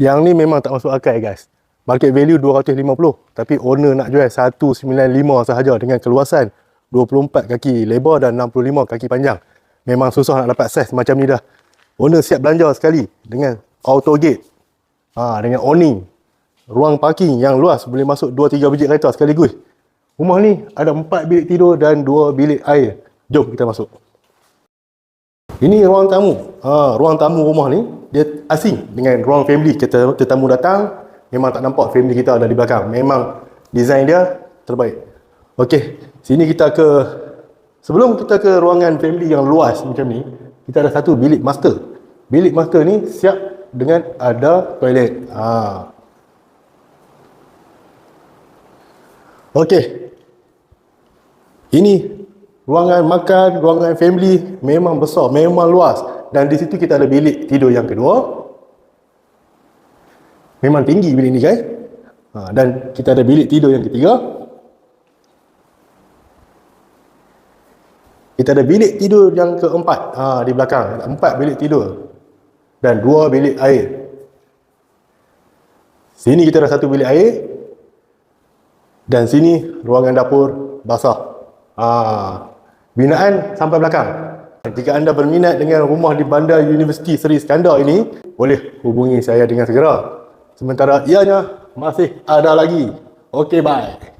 Yang ni memang tak masuk akal guys. Market value 250 tapi owner nak jual 195 sahaja dengan keluasan 24 kaki lebar dan 65 kaki panjang. Memang susah nak dapat saiz macam ni dah. Owner siap belanja sekali dengan auto gate. Ha, dengan awning. Ruang parking yang luas boleh masuk 2-3 biji kereta sekaligus. Rumah ni ada 4 bilik tidur dan 2 bilik air. Jom kita masuk. Ini ruang tamu. Ha, ruang tamu rumah ni dia asing dengan ruang family. Kita tetamu datang memang tak nampak family kita ada di belakang. Memang design dia terbaik. Okey, sini kita ke sebelum kita ke ruangan family yang luas macam ni, kita ada satu bilik master. Bilik master ni siap dengan ada toilet. Ha. Okey. Ini ruangan makan, ruangan family memang besar, memang luas. Dan di situ kita ada bilik tidur yang kedua. Memang tinggi bilik ni guys. Ha, dan kita ada bilik tidur yang ketiga. Kita ada bilik tidur yang keempat ha, di belakang. Empat bilik tidur. Dan dua bilik air. Sini kita ada satu bilik air. Dan sini ruangan dapur basah. Ha, binaan sampai belakang. Jika anda berminat dengan rumah di Bandar Universiti Seri Iskandar ini, boleh hubungi saya dengan segera. Sementara ianya masih ada lagi. Okey, bye.